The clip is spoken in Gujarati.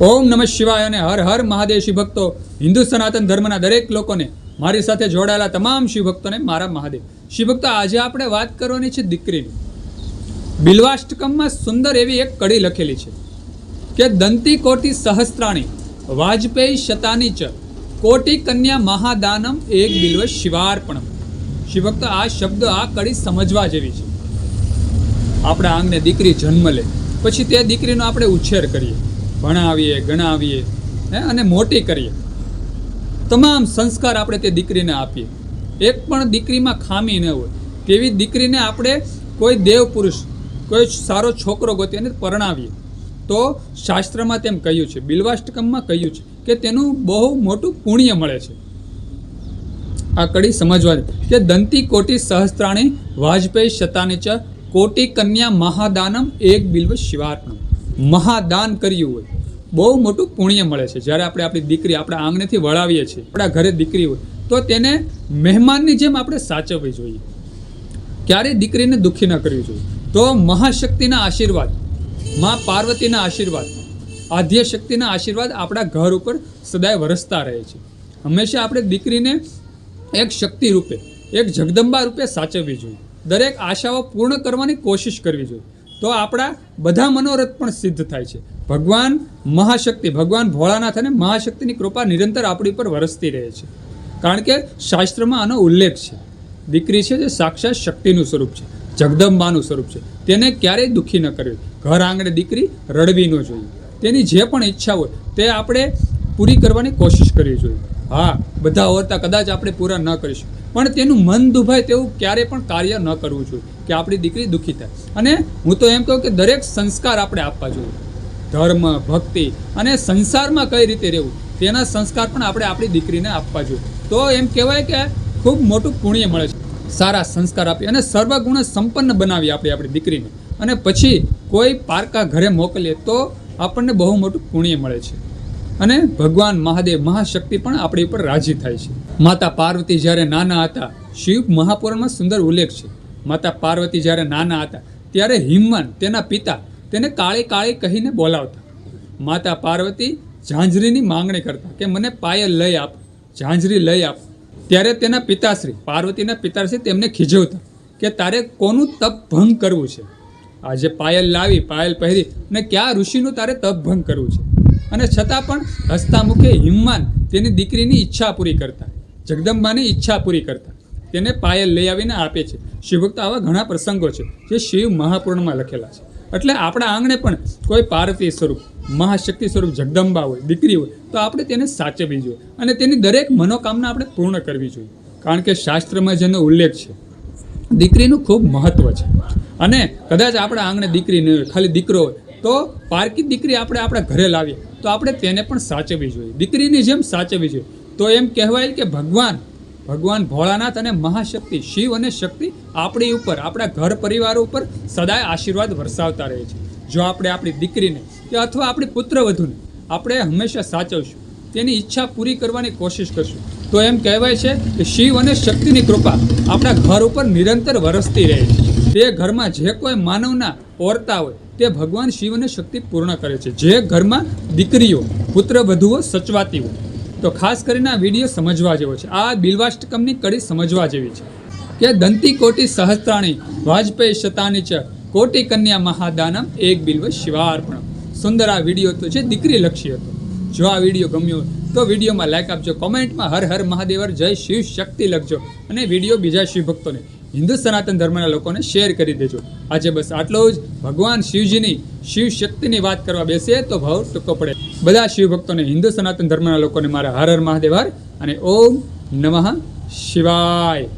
ઓમ નમઃ શિવાય અને હર હર મહાદેવ શિવભક્તો, હિન્દુ સનાતન ધર્મના દરેક લોકોને મારી સાથે જોડાયેલા તમામ શિવભક્તોને મારા મહાદેવ. શિવભક્તો, આજે આપણે વાત કરવાની છે દીકરીની. બિલ્વાષ્ટકમમાં સુંદર એવી એક કડી લખેલી છે કે દંતી કોટી સહસ્ત્રાણી, વાજપેયી શતાની ચ, કોટી કન્યા મહાદાનમ એક બિલ્વ શિવાર્પણમ. શિવભક્તો, આ શબ્દ આ કડી સમજવા જેવી છે. આપણા આંગને દીકરી જન્મ લે, પછી તે દીકરીનો આપણે ઉછેર કરીએ. ભણાવીએ, ગણાવીએ, હે? અને મોટી કરીએ. તમામ સંસ્કાર આપણે તે દીકરીને આપીએ. એક પણ દીકરીમાં ખામી ન હોય. તેવી દીકરીને આપણે કોઈ દેવ પુરુષ, કોઈ સારો છોકરો ગોતી અને પરણાવીએ. તો શાસ્ત્રમાં તેમ કહ્યું છે, બિલવાષ્ટકમમાં કહ્યું છે કે તેનું બહુ મોટું પુણ્ય મળે છે. આ કડી સમજવાની કે દંતી કોટી સહસ્ત્રાણી વાજપેયી શતાની ચ કોટી કન્યા મહાદાનમ એક બિલ્વ શિવાર્પણમ. મહાદાન કર્યું હોય. બહુ મોટું પુણ્ય મળે છે. જ્યારે આપણે આપણી દીકરી આપણા આંગણેથી વળાવીએ છીએ, આપણા ઘરે દીકરી હોય, તો તેને મહેમાનની જેમ આપણે સાચવવી જોઈએ. ક્યારેય દીકરીને દુઃખી ન કરવી જોઈએ. તો મહાશક્તિના આશીર્વાદ, મા પાર્વતીના આશીર્વાદ આધ્ય શક્તિના આશીર્વાદ આપણા ઘર ઉપર સદાય વરસતા રહે છે. હંમેશા આપણે દીકરીને એક શક્તિ રૂપે, એક જગદંબા રૂપે સાચવવી જોઈએ. દરેક આશાઓ પૂર્ણ કરવાની કોશિશ કરવી જોઈએ. તો આપણા બધા મનોરથ પણ સિદ્ધ થાય છે. ભગવાન મહાશક્તિ, ભગવાન ભોળાનાથ અને મહાશક્તિની કૃપા નિરંતર આપણી પર વરસતી રહે છે. કારણ કે શાસ્ત્રમાં આનો ઉલ્લેખ છે. દીકરી છે જે સાક્ષાત શક્તિનું સ્વરૂપ છે. જગદંબાનું સ્વરૂપ છે. તેને ક્યારેય દુઃખી ન કરવી. ઘર આંગણે દીકરી રડવી ન જોઈએ. તેની જે પણ ઈચ્છા હોય તે આપણે પૂરી કરવાની કોશિશ કરવી જોઈએ. હા, બધા હોતા, કદાચ આપણે પૂરા ન કરીશું. પણ તેનું મન દુભાય તેવું ક્યારે પણ કાર્ય ન કરવું જોઈએ, કે આપણી દીકરી દુઃખી થાય. અને હું તો એમ કહું કે દરેક સંસ્કાર આપણે આપવા જોઈએ. ધર્મ, ભક્તિ અને સંસારમાં કઈ રીતે રહેવું, તેના સંસ્કાર પણ આપણે આપણી દીકરીને આપવા જોઈએ. તો એમ કહેવાય કે ખૂબ મોટું પુણ્ય મળે છે. સારા સંસ્કાર આપી અને સર્વગુણ સંપન્ન બનાવી આપણે આપણી દીકરીને. અને પછી કોઈ પારકા ઘરે મોકલીએ તો આપણને બહુ મોટું પુણ્ય મળે છે. અને ભગવાન મહાદેવ મહાશક્તિ પણ આપણી ઉપર રાજી થાય છે. માતા પાર્વતી જ્યારે નાના હતા, શિવ મહાપુરાણમાં સુંદર ઉલ્લેખ છે. માતા પાર્વતી જ્યારે નાના હતા, ત્યારે હિમવાન તેના પિતા તેને કાળી કાળી કહીને બોલાવતા. માતા પાર્વતી ઝાંઝરીની માંગણી કરતા કે મને પાયલ લઈ આપ, ઝાંઝરી લઈ આપ. ત્યારે તેના પિતાશ્રી, પાર્વતીના પિતાશ્રી તેમને ખીજવતા કે તારે કોનું તપ ભંગ કરવું છે? આજે પાયલ લાવી, પાયલ પહેરી ને કયા ઋષિનું તારે તપ ભંગ કરવું છે? અને છતાં પણ હસતા મુખે હિમવાન તેની દીકરીની ઈચ્છા પૂરી કરતા, જગદંબાની ઈચ્છા પૂરી કરતા, તેને પાયલ લઈ આવીને આપે છે. શિવભક્ત આવા ઘણા પ્રસંગો છે જે શિવ મહાપૂર્ણમાં લખેલા છે. એટલે આપણા આંગણે પણ કોઈ પાર્વતી સ્વરૂપ, મહાશક્તિ સ્વરૂપ જગદંબા હોય, દીકરી હોય, તો આપણે તેને સાચવવી જોઈએ. અને તેની દરેક મનોકામના આપણે પૂર્ણ કરવી જોઈએ. કારણ કે શાસ્ત્રમાં જેનો ઉલ્લેખ છે, દીકરીનું ખૂબ મહત્વ છે. અને કદાચ આપણા આંગણે દીકરી ન હોય ખાલી દીકરો હોય, તો પારકી દીકરી આપણે આપણા ઘરે લાવીએ, તો આપણે તેને પણ સાચવવી જોઈએ. દીકરીની જેમ સાચવવી જોઈએ. તો એમ કહેવાય કે ભગવાન ભગવાન ભોળાનાથ અને મહાશક્તિ, શિવ અને શક્તિ આપણી ઉપર, આપણા ઘર પરિવાર ઉપર સદાય આશીર્વાદ વરસાવતા રહે છે. જો આપણે આપણી દીકરીને કે અથવા આપણી પુત્રવધૂને આપણે હંમેશા સાચવશું, તેની ઈચ્છા પૂરી કરવાની કોશિશ કરશું, તો એમ કહેવાય છે કે શિવ અને શક્તિની કૃપા આપણા ઘર ઉપર નિરંતર વરસતી રહે છે. તે ઘરમાં જે કોઈ માનવના ઓરતા હોય, તે ભગવાન શિવને શક્તિ પૂર્ણ કરે છે. જે ઘરમાં દીકરીઓ પુત્રવધુઓ સચવાતી હોય. તો ખાસ કરીને આ વીડિયો સમજવા જેવો છે. આ બિલ્વાષ્ટકમની કડી સમજવા જેવી છે કે દંતી કોટી સહસ્ત્રાણી, વાજપેયી શતાની ચ કોટી કન્યા મહાદાનમ એક બિલ્વ શિવાર્પણ સુંદર આ વીડિયો તો છે દીકરી લક્ષી હતો. જો આ વીડિયો ગમ્યો તો વિડીયોમાં લાઈક આપજો કોમેન્ટમાં હર હર મહાદેવર જય શિવ શક્તિ લખજો અને વીડિયો બીજા શિવ ભક્તોને હિન્દુ સનાતન ધર્મના લોકોને શેર કરી દેજો. આજે બસ આટલો જ. ભગવાન શિવજીની શિવ શક્તિની વાત કરવા બેસીએ તો ભાવ ટૂંકો પડે. બધા શિવ ભક્તોને હિન્દુ સનાતન ધર્મના લોકોને મારા હર હર મહાદેવ અને ઓમ નમઃ શિવાય.